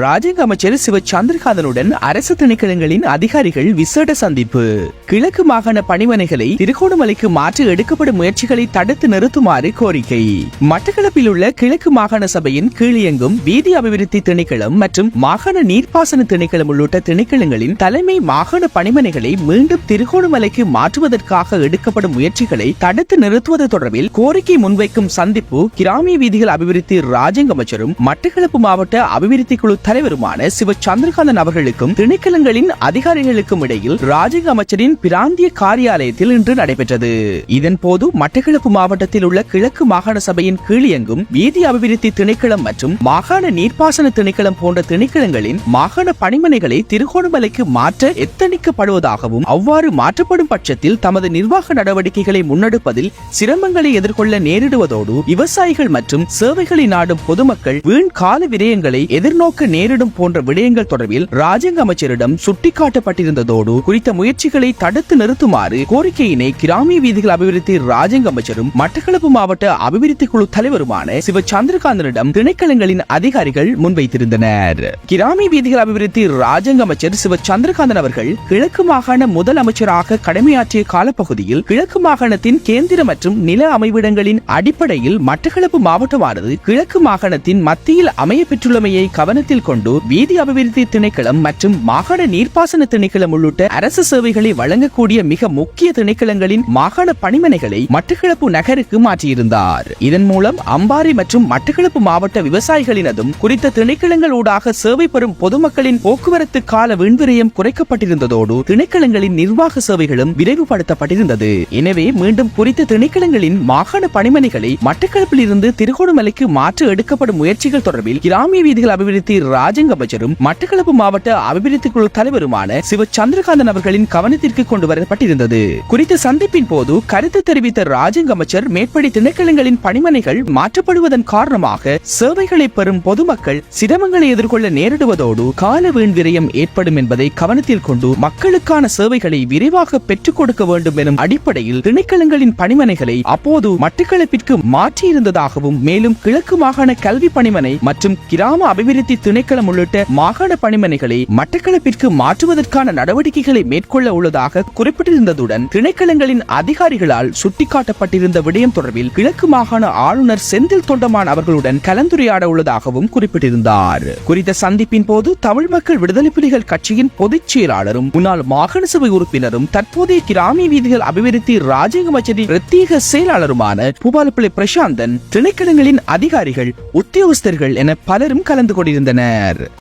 ராஜாங்க அமைச்சர் சிவ சந்திரகாந்தனுடன் அரசு திணைக்களங்களின் அதிகாரிகள் விசேட சந்திப்பு. கிழக்கு மாகாண பணிமனைகளை திருகோணமலைக்கு மாற்றி எடுக்கப்படும் முயற்சிகளை தடுத்து நிறுத்துமாறு கோரிக்கை. மட்டக்களப்பில் உள்ள கிழக்கு மாகாண சபையின் கீழியங்கும் வீதி அபிவிருத்தி திணைக்களம் மற்றும் மாகாண நீர்ப்பாசன திணைக்களம் உள்ளிட்ட திணைக்களங்களின் தலைமை மாகாண பணிமனைகளை மீண்டும் திருகோணமலைக்கு மாற்றுவதற்காக எடுக்கப்படும் முயற்சிகளை தடுத்து நிறுத்துவது தொடர்பில் கோரிக்கை முன்வைக்கும் சந்திப்பு கிராமிய வீதிகள் அபிவிருத்தி ராஜாங்க அமைச்சரும் மட்டக்களப்பு மாவட்ட அபிவிருத்தி குழு தலைவருமான சிவ சந்திரகாந்தன் அவர்களுக்கும் திணைக்களங்களின் அதிகாரிகளுக்கும் இடையில் ராஜக அமைச்சரின் பிராந்திய காரியாலயத்தில் இன்று நடைபெற்றது. இதன் போது மட்டக்களப்பு மாவட்டத்தில் உள்ள கிழக்கு மாகாண சபையின் கீழியங்கும் வீதி அபிவிருத்தி திணைக்களம் மற்றும் மாகாண நீர்ப்பாசன திணைக்களம் போன்ற திணைக்களங்களின் மாகாண பணிமனைகளை திருகோணமலைக்கு மாற்ற எத்தனிக்கப்படுவதாகவும் அவ்வாறு மாற்றப்படும் பட்சத்தில் தமது நிர்வாக நடவடிக்கைகளை முன்னெடுப்பதில் சிரமங்களை எதிர்கொள்ள நேரிடுவதோடு விவசாயிகள் மற்றும் சேவைகளை நாடும் பொதுமக்கள் வீண் கால விரயங்களை எதிர்நோக்க நேரிடும் போன்ற விடயங்கள் தொடர்பில் ராஜாங்க அமைச்சரிடம் சுட்டிக்காட்டப்பட்டிருந்ததோடு குறித்த முயற்சிகளை தடுத்து நிறுத்துமாறு கோரிக்கையினை கிராமிய வீதிகள் அபிவிருத்தி ராஜாங்க அமைச்சரும் மட்டக்களப்பு மாவட்ட அபிவிருத்தி குழு தலைவருமான சிவ சந்திரகாந்தனிடம் திணைக்களங்களின் அதிகாரிகள் முன்வைத்திருந்தனர். கிராமிய வீதிகள் அபிவிருத்தி ராஜாங்க அமைச்சர் சிவ சந்திரகாந்தன் அவர்கள் கிழக்கு மாகாண முதல் அமைச்சராக கடமையாற்றிய காலப்பகுதியில் கிழக்கு மாகாணத்தின் கேந்திர மற்றும் நில அமைவிடங்களின் அடிப்படையில் மட்டக்களப்பு மாவட்டமானது கிழக்கு மாகாணத்தின் மத்தியில் அமைய பெற்றுள்ளமையை கவனத்தில் கொண்டு வீதி அபிவிருத்தி திணைக்களம் மற்றும் மாகாண நீர்ப்பாசன திணைக்களம் உள்ளிட்ட அரசு சேவைகளை வழங்கக்கூடிய மிக முக்கிய திணைக்களங்களின் மாகாண பணிமனைகளை மட்டக்களப்பு நகருக்கு மாற்றியிருந்தார். இதன் மூலம் அம்பாறை மற்றும் மட்டக்களப்பு மாவட்ட விவசாயிகளினதும் குறித்த திணைக்களங்கள் ஊடாக சேவை பெறும் பொதுமக்களின் போக்குவரத்து கால வீண்விரயம் குறைக்கப்பட்டிருந்ததோடு திணைக்களங்களின் நிர்வாக சேவைகளும் விரைவுபடுத்தப்பட்டிருந்தது. எனவே மீண்டும் குறித்த திணைக்களங்களின் மாகாண பணிமனைகளை மட்டக்களப்பில் இருந்து திருகோணமலைக்கு மாற்ற எடுக்கப்படும் முயற்சிகள் தொடர்பில் கிராமிய வீதிகள் அபிவிருத்தி ராஜங்க அமைச்சரும் மட்டக்களப்பு மாவட்ட அபிவிருத்தி குழு தலைவருமான சிவ சந்திரகாந்தன் அவர்களின் கவனத்திற்கு கொண்டு வரப்பட்டிருந்தது குறித்த சந்திப்பின் போது கருத்து தெரிவித்த ராஜங்க அமைச்சர் மேற்படி திணைக்களங்களின் பணிமனைகள் மாற்றப்படுவதன் காரணமாக சேவைகளை பெறும் பொதுமக்கள் சிரமங்களை எதிர்கொள்ள நேரிடுவதோடு கால வீண் விரயம் ஏற்படும் என்பதை கவனத்தில் கொண்டு மக்களுக்கான சேவைகளை விரைவாக பெற்றுக் கொடுக்க வேண்டும் எனும் அடிப்படையில் திணைக்களங்களின் பணிமனைகளை அப்போது மட்டக்களப்பிற்கு மாற்றியிருந்ததாகவும் மேலும் கிழக்கு மாகாண கல்வி பணிமனை மற்றும் கிராம அபிவிருத்தி திணைக்களம் உள்ளிட்ட மாகாண பணிமனைகளை மட்டக்களப்பிற்கு மாற்றுவதற்கான நடவடிக்கைகளை மேற்கொள்ள உள்ளதாக குறிப்பிட்டிருந்ததுடன் திணைக்களங்களின் அதிகாரிகளால் சுட்டிக்காட்டப்பட்டிருந்த விடயம் தொடர்பில் கிழக்கு மாகாண ஆளுநர் செந்தில் தொண்டமான் அவர்களுடன் கலந்துரையாட உள்ளதாகவும் குறிப்பிட்டிருந்தார். குறித்த சந்திப்பின் போது தமிழ் மக்கள் விடுதலை புலிகள் கட்சியின் பொதுச் செயலாளரும் முன்னாள் மாகாண சபை உறுப்பினரும் தற்போதைய கிராமிய வீதிகள் அபிவிருத்தி ராஜ்யங்க அமைச்சரின் பிரத்யேக செயலாளருமான பூபாலப்பிள்ளை பிரசாந்தன் திணைக்களங்களின் அதிகாரிகள் உத்தியோகஸ்தர்கள் என பலரும் கலந்து கொண்டிருந்தனர். winner